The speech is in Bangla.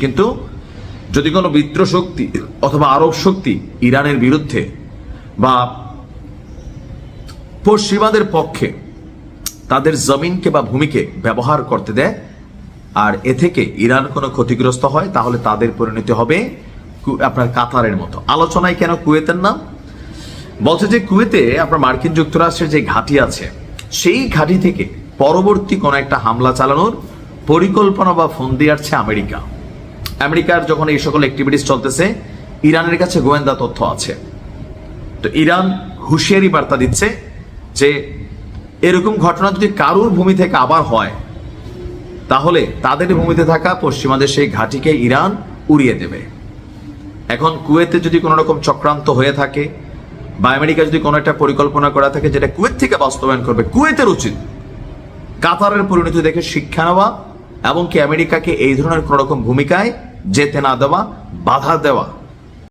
কিন্তু যদি কোনো মিত্র শক্তি অথবা আরব শক্তি ইরানের বিরুদ্ধে বা পশ্চিমাদের পক্ষে তাদের জমিনকে বা ভূমিকে ব্যবহার করতে দেয়, আর এ থেকে ইরান কোনো ক্ষতিগ্রস্ত হয়, তাহলে তাদের পরিণতি হবে আপনার কাতারের মতো। আলোচনায় কেন কুয়েতের নাম? বলছে যে কুয়েতে আপনার মার্কিন যুক্তরাষ্ট্রের যে ঘাঁটি আছে, সেই ঘাঁটি থেকে পরবর্তী কোনো একটা হামলা চালানোর পরিকল্পনা বা ফন্দি আসছে আমেরিকা। আমেরিকার যখন এই সকল অ্যাক্টিভিটিস চলতেছে, ইরানের কাছে গোয়েন্দা তথ্য আছে। তো ইরান হুঁশিয়ারি বার্তা দিচ্ছে যে, এরকম ঘটনা যদি কারুর ভূমি থেকে আবার হয়, তাহলে তাদের ভূমিতে থাকা পশ্চিমাদের সেই ঘাঁটিকে ইরান উড়িয়ে দেবে। এখন কুয়েতে যদি কোনো রকম চক্রান্ত হয়ে থাকে, বা আমেরিকা যদি কোনো একটা পরিকল্পনা করা থাকে যেটা কুয়েত থেকে বাস্তবায়ন করবে, কুয়েতের উচিত। কাতারের পরিণতি দেখে শিক্ষা নেওয়া, এবং কি আমেরিকাকে এই ধরনের কোনো রকম ভূমিকায় যেতে না দেওয়া বাধা দেওয়া।